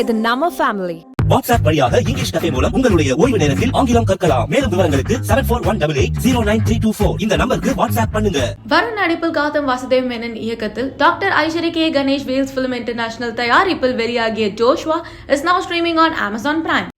இது நம்ம family WhatsApp வழியாக இங்கிலீஷ் கதை மூலம் உங்களுடைய ஓய்வு நேரத்தில் ஆங்கிலம் கற்கலாம். மேலும் விவரங்களுக்கு seven four one double eight zero nine three two four இந்த நம்பருக்கு வாட்ஸ்அப் பண்ணுங்க. வருண் நடிப்பில் கௌதம் வாசுதேவ் மேனன் இயக்கத்தில் doctor Aishwari K Ganesh Vels film international தயாரிப்பில் வெளியாகிய Joshua is now streaming on Amazon Prime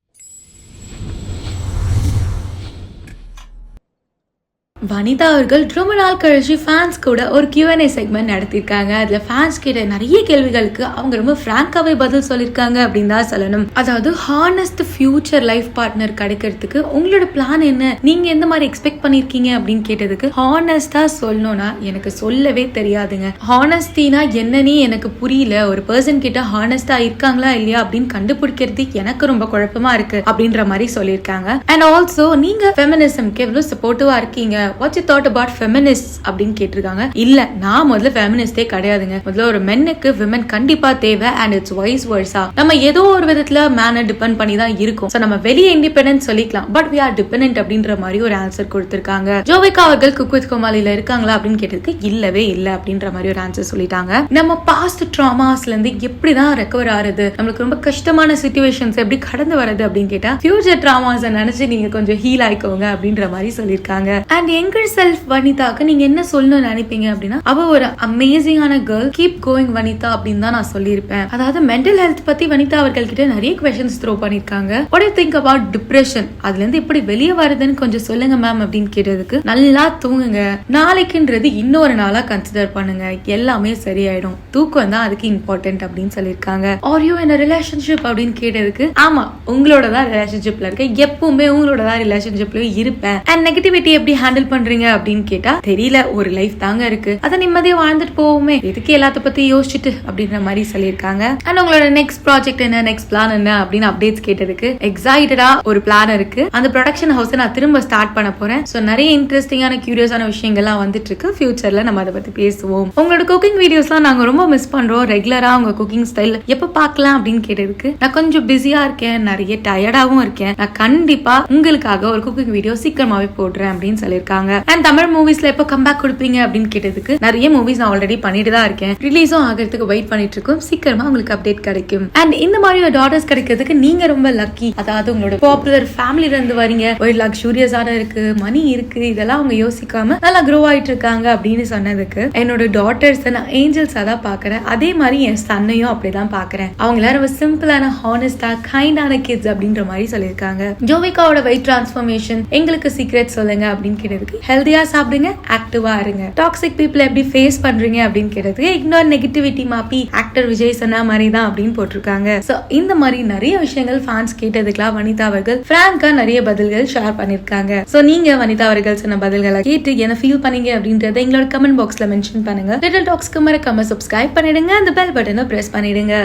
Vanitha அவர்கள் ரொம்ப நாள் கழிச்சு ஃபேன்ஸ் கூட ஒரு கியூஎன்ஏ செக்மெண்ட் நடத்திருக்காங்க அதுல ஃபேன்ஸ் கிட்ட நிறைய கேள்விகளுக்கு அவங்க ரொம்ப ஃப்ராங்காவே பதில் சொல்லியிருக்காங்க அப்படின்னு தான் சொல்லணும். அதாவது ஹானஸ்ட் ஃபியூச்சர் லைஃப் பார்ட்னர் கிடைக்கிறதுக்கு உங்களோட பிளான் என்ன? நீங்க எந்த மாதிரி எக்ஸ்பெக்ட் பண்ணிருக்கீங்க அப்படின்னு கேட்டதுக்கு ஹானஸ்டா சொல்லணும்னா எனக்கு சொல்லவே தெரியாதுங்க. ஹானஸ்டினா என்னன்னே எனக்கு புரியல. ஒரு பர்சன் கிட்ட ஹானஸ்டா இருக்காங்களா இல்லையா அப்படின்னு கண்டுபிடிக்கிறது எனக்கு ரொம்ப குழப்பமா இருக்கு அப்படின்ற மாதிரி சொல்லியிருக்காங்க. அண்ட் ஆல்சோ நீங்க ஃபெமினிசம்க்கு எவ்வளவு சப்போர்ட்டிவா இருக்கீங்க? What's you thought about feminist அப்படின்னு கேட்டிருக்காங்க. இல்ல நான் முதல்ல ஃபெமினிஸ்டே கிடையாதுங்க. முதல்ல ஒரு மென்னுக்கு விமன் கண்டிப்பா தேவை அண்ட் இட்ஸ் வைஸ் வர்ஸா நம்ம ஏதோ ஒரு விதத்துல மேனை டிபெண்ட் பண்ணி தான் இருக்கும். ஸோ நம்ம வெளியே இண்டிபெண்டன்ஸ் சொல்லிக்கலாம். பட் வி ஆர் டிபெண்ட் அப்படின்ற மாதிரி ஒரு ஆன்சர் கொடுத்திருக்காங்க. ஜோவிகா அவர்கள் குக் வித் கோமாளில இருக்காங்களா அப்படின்னு கேட்டதுக்கு இல்லவே இல்ல அப்படின்ற மாதிரி ஒரு ஆன்சர் சொல்லிட்டாங்க. நம்ம பாஸ்ட் ட்ராமாஸ்ல இருந்து எப்படிதான் ரெக்கவர் ஆகுது நம்மளுக்கு ரொம்ப கஷ்டமான சுச்சுவேஷன்ஸ் எப்படி கடந்து வரது அப்படின்னு கேட்டா ஃபியூச்சர் ட்ராமாஸ் நினைச்சு நீங்க கொஞ்சம் ஹீல் ஆயிக்கோங்க அப்படின்ற மாதிரி சொல்லியிருக்காங்க. அண்ட் எங்கர் செல்ஃப் வனிதாக்கு நீங்க என்ன சொல்லணும்னு நினைப்பீங்க அப்படின்னா அவ ஒரு அமேசிங்கான கேர்ள் கீப் கோயிங் வனிதா அப்படின்னு தான் நான் சொல்லியிருப்பேன். அதாவது மென்டல் ஹெல்த் பத்தி வனிதா அவர்கள் கிட்ட நிறைய கொஸ்டின்ஸ் த்ரோ பண்ணிருக்காங்க what think you think depression அதுல இருந்து எப்படி வெளியே வருதுன்னு கொஞ்சம் சொல்லுங்க மேம் அப்படின்னு கேட்டதுக்கு நல்லா தூங்குங்க. நாளைக்குன்றது இன்னொரு நாளா கன்சிடர் பண்ணுங்க. எல்லாமே சரியாயிடும். தூக்கம் தான் அதுக்கு இம்பார்ட்டன்ட் அப்படின்னு சொல்லியிருக்காங்க. ஆர் யூ என்ன ரிலேஷன்ஷிப் அப்படின்னு கேட்டதுக்கு ஆமா உங்களோட தான் ரிலேஷன்ஷிப்ல இருக்கேன். எப்பவுமே உங்களோட தான் ரிலேஷன்ஷிப்ல இருப்பேன். அண்ட் நெகட்டிவிட்டி எப்படி ஹேண்டில் பண்றீங்க அப்படின்னு கேட்டா தெரியல ஒரு லைஃப் தாங்க இருக்கு. அதை நிம்மதியா வாழ்ந்துட்டு போவோமே. எதுக்கு எல்லாத்த பத்தி யோசிச்சுட்டு அப்படின்ற மாதிரி சொல்லியிருக்காங்க. அண்ட் உங்களோட நெக்ஸ்ட் ப்ராஜெக்ட் என்ன நெக்ஸ்ட் பிளான் என்ன அப்படின்னு அப்டேட்ஸ் கேட்டதுக்கு எக்ஸைட்டடா ஒரு பிளான் இருக்கு. அந்த ப்ரொடக்ஷன் ஹவுஸ் நான் திரும்ப ஸ்டார்ட் பண்ண போறேன். ஸோ நிறைய இன்ட்ரெஸ்டிங்கான கியூரியஸான விஷயங்கள்லாம் வந்துட்டு இருக்கு. ஃபியூச்சர்ல நம்ம அதை பத்தி பேசுவோம். உங்களோட குக்கிங் வீடியோஸ்லாம் நாங்க ரொம்ப மிஸ் பண்றோம். ரெகுலரா உங்க குக்கிங் ஸ்டைல் எப்ப பார்க்கலாம் அப்படின்னு கேட்டதுக்கு நான் கொஞ்சம் பிஸியா இருக்கேன். நிறைய டயர்டாவும் இருக்கேன். நான் கண்டிப்பா உங்களுக்காக ஒரு குக்கிங் வீடியோ சீக்கிரமாவே போடுறேன் அப்படின்னு சொல்லியிருக்காங்க. அண்ட் தமிழ் மூவிஸ்ல எப்போ கம்பேக் கொடுப்பீங்க அப்படின்னு கேட்டதுக்கு நிறைய மூவிஸ் நான் ஆல்ரெடி பண்ணிட்டு தான் இருக்கேன். ரிலீஸும் ஆகிறதுக்கு வெயிட் பண்ணிட்டு இருக்கோம். சீக்கிரமா உங்களுக்கு அப்டேட் கிடைக்கும். அண்ட் இந்த மாதிரி ஒரு டாட்டர்ஸ் கிடைக்கிறதுக்கு நீங்க ரொம்ப லக்கி அதாவது உங்களோட பாப்புலர் ஃபேமிலில இருந்து வரீங்க. ஒரு லக்ஸூரியஸான இருக்கு மணி இருக்கு இதெல்லாம் அவங்க யோசிக்காம நல்லா க்ரோ ஆயிட்டு இருக்காங்க அப்படின்னு சொன்னதுக்கு என்னோட டாட்டர்ஸ் நான் ஏஞ்சல்ஸா தான் பாக்குறேன் அதே மாதிரி என் சன்னையும் அப்படிதான் பாக்குறேன் அவங்க எல்லாரும் ரொம்ப சிம்பிளான ஹானஸ்டா கைண்டான கிட்ஸ் அப்படின்ற மாதிரி சொல்லியிருக்காங்க. ஜோவிகாவோட வெயிட் டிரான்ஸ்ஃபர்மேஷன் எங்களுக்கு சீக்ரெட் சொல்லுங்க அப்படின்னு இருக்கு ஹெல்தியா சாப்பிடுங்க ஆக்டிவா இருங்க. டாக்ஸிக் பீப்புள் எப்படி ஃபேஸ் பண்றீங்க அப்படின்னு கேட்டதுக்கு இக்னோர் நெகட்டிவிட்டி மாப்பி ஆக்டர் விஜய் சொன்ன மாதிரி தான் அப்படின்னு போட்டிருக்காங்க. சோ இந்த மாதிரி நிறைய விஷயங்கள் ஃபேன்ஸ் கேட்டதுக்கெல்லாம் வனிதா அவர்கள் பிராங்கா நிறைய பதில்கள் ஷேர் பண்ணிருக்காங்க. சோ நீங்க வனிதா அவர்கள் சொன்ன பதில்களை கேட்டு என்ன ஃபீல் பண்ணீங்க அப்படின்றத எங்களோட கமெண்ட் பாக்ஸ்ல மென்ஷன் பண்ணுங்க. லிட்டில் டாக்ஸ்க்கு மறக்காம சப்ஸ்கிரைப் பண்ணிடுங்க. அந்த பெல் பட்டனை பிரஸ் பண்ணிடுங்க.